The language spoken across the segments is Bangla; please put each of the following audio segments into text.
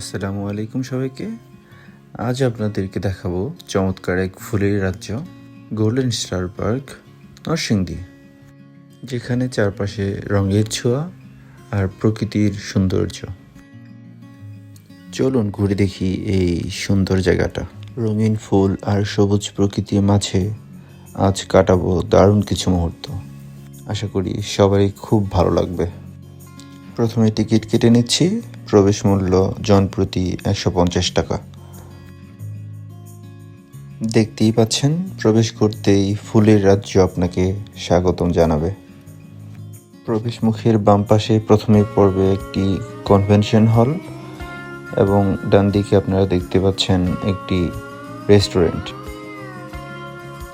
আসসালামু আলাইকুম সবাইকে। আজ আপনাদেরকে দেখাবো চমৎকার এক ফুলের রাজ্য গোল্ডেন স্টার পার্ক নরসিংদী, যেখানে চারপাশে রঙের ছোঁয়া আর প্রকৃতির সৌন্দর্য। চলুন ঘুরে দেখি এই সুন্দর জায়গাটা। রঙিন ফুল আর সবুজ প্রকৃতির মাঝে আজ কাটাবো দারুণ কিছু মুহূর্ত। আশা করি সবারই খুব ভালো লাগবে। প্রথমে টিকিট কেটে নিচ্ছি। প্রবেশ মূল্য জন প্রতি একশো পঞ্চাশ টাকা। দেখতেই পাচ্ছেন, প্রবেশ করতেই ফুলের রাজ্য আপনাকে স্বাগতম জানাবে। প্রবেশ মুখের বাম পাশে প্রথমে পড়বে একটি কনভেনশন হল এবং ডান দিকে আপনারা দেখতে পাচ্ছেন একটি রেস্টুরেন্ট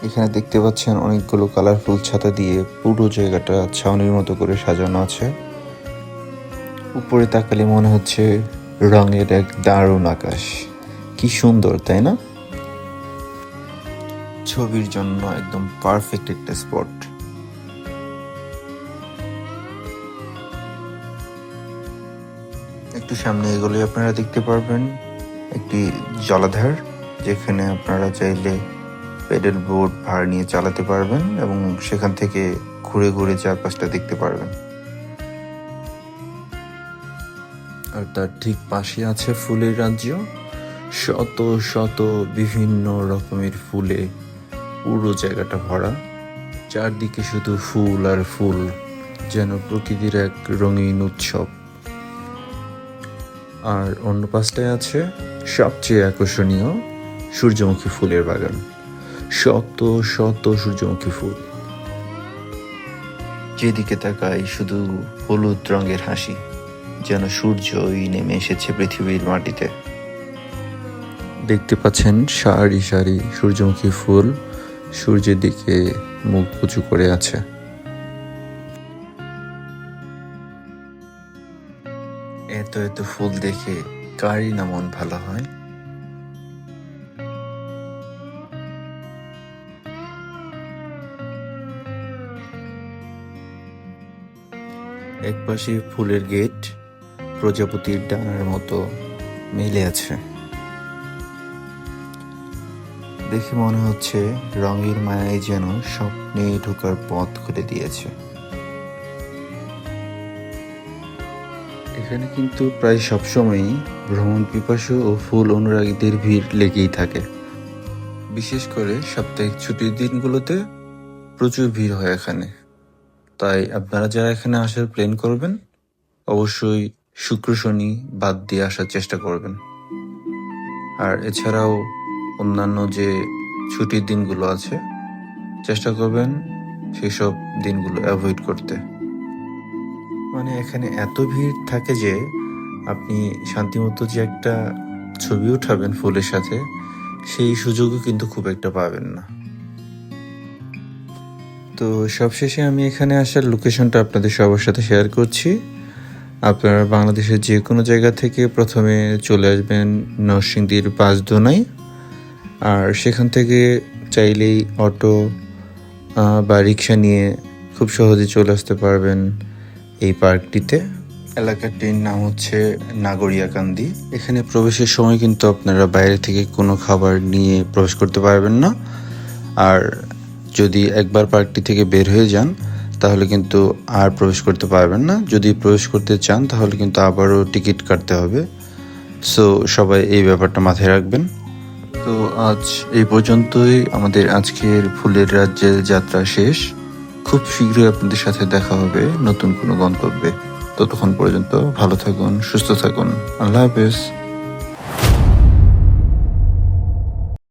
এখানে দেখতে পাচ্ছেন অনেকগুলো কালারফুল ছাতা দিয়ে পুরো জায়গাটা ছাউনির মতো করে সাজানো আছে। উপরে তাকালে মনে হচ্ছে রঙের এক দারুণ আকাশ। কি সুন্দর, তাই না? ছবির জন্য একদম পারফেক্ট একটা স্পট একটু সামনে এগুলো আপনারা দেখতে পারবেন একটি জলাধার, যেখানে আপনারা চাইলে পেডেল বোট ভাড়া নিয়ে চালাতে পারবেন এবং সেখান থেকে ঘুরে ঘুরে চারপাশটা দেখতে পারবেন। আর তার ঠিক পাশে আছে ফুলের রাজ্য। শত শত বিভিন্ন রকমের ফুলে পুরো জায়গাটা ভরা। চারদিকে শুধু ফুল আর ফুল, যেন প্রকৃতির এক রঙিন উৎসব। আর অন্য পাশটায় আছে সবচেয়ে আকর্ষণীয় সূর্যমুখী ফুলের বাগান। শত শত সূর্যমুখী ফুল। যেদিকে তাকাই শুধু হলুদ রঙের হাসি। যেন সূর্যই নেমে এসেছে পৃথিবীর মাটিতে। দেখতে পাচ্ছেন সারি সারি সূর্যমুখী ফুল সূর্যের দিকে মুখ উঁচু করে আছে। এত এত ফুল দেখে কারই না মন ভালো হয়? একপাশে ফুলের গেট প্রজাপতির ডানার মতো মিলে আছে। দেখে মনে হচ্ছে রঙের মায়ায় যেন স্বপ্নে ঢোকার পথ খুলে দিয়েছে। এখানে কিন্তু প্রায় সবসময়ই ভ্রমণ পিপাসু ও ফুল অনুরাগীদের ভিড় লেগেই থাকে। বিশেষ করে সাপ্তাহিক ছুটির দিনগুলোতে প্রচুর ভিড় হয় এখানে। তাই আপনারা যারা এখানে আসার প্ল্যান করবেন, অবশ্যই শুক্র শনি বাদ দিয়ে আসার চেষ্টা করবেন। আর এছাড়াও অন্যান্য যে ছুটির দিনগুলো আছে, চেষ্টা করবেন সেসব দিনগুলো অ্যাভয়েড করতে। মানে এখানে এত ভিড় থাকে যে আপনি শান্তিমতো যে একটা ছবি উঠাবেন ফুলের সাথে, সেই সুযোগও কিন্তু খুব একটা পাবেন না। তো সবশেষে আমি এখানে আসার লোকেশনটা আপনাদের সবার সাথে শেয়ার করছি। আপনারা বাংলাদেশের যে কোনো জায়গা থেকে প্রথমে চলে আসবেন নরসিংদীর পাঁচদোনায় আর সেখান থেকে চাইলেই অটো বা রিক্সা নিয়ে খুব সহজে চলে আসতে পারবেন এই পার্কটিতে। এলাকাটির নাম হচ্ছে নাগরিয়াকান্দি। এখানে প্রবেশের সময় কিন্তু আপনারা বাইরে থেকে কোনো খাবার নিয়ে প্রবেশ করতে পারবেন না। আর যদি একবার পার্কটি থেকে বের হয়ে যান তাহলে কিন্তু আর প্রবেশ করতে পারবেন না। যদি প্রবেশ করতে চান, তাহলে কিন্তু আবারও টিকিট কাটতে হবে। সো সবাই এই ব্যাপারটা মাথায় রাখবেন। তো আজ এই পর্যন্তই। আমাদের আজকের ফুলের রাজ্যের যাত্রা শেষ। খুব শীঘ্রই আপনাদের সাথে দেখা হবে নতুন কোনো গন্তব্যে। ততক্ষণ পর্যন্ত ভালো থাকুন, সুস্থ থাকুন। আল্লাহ হাফেজ।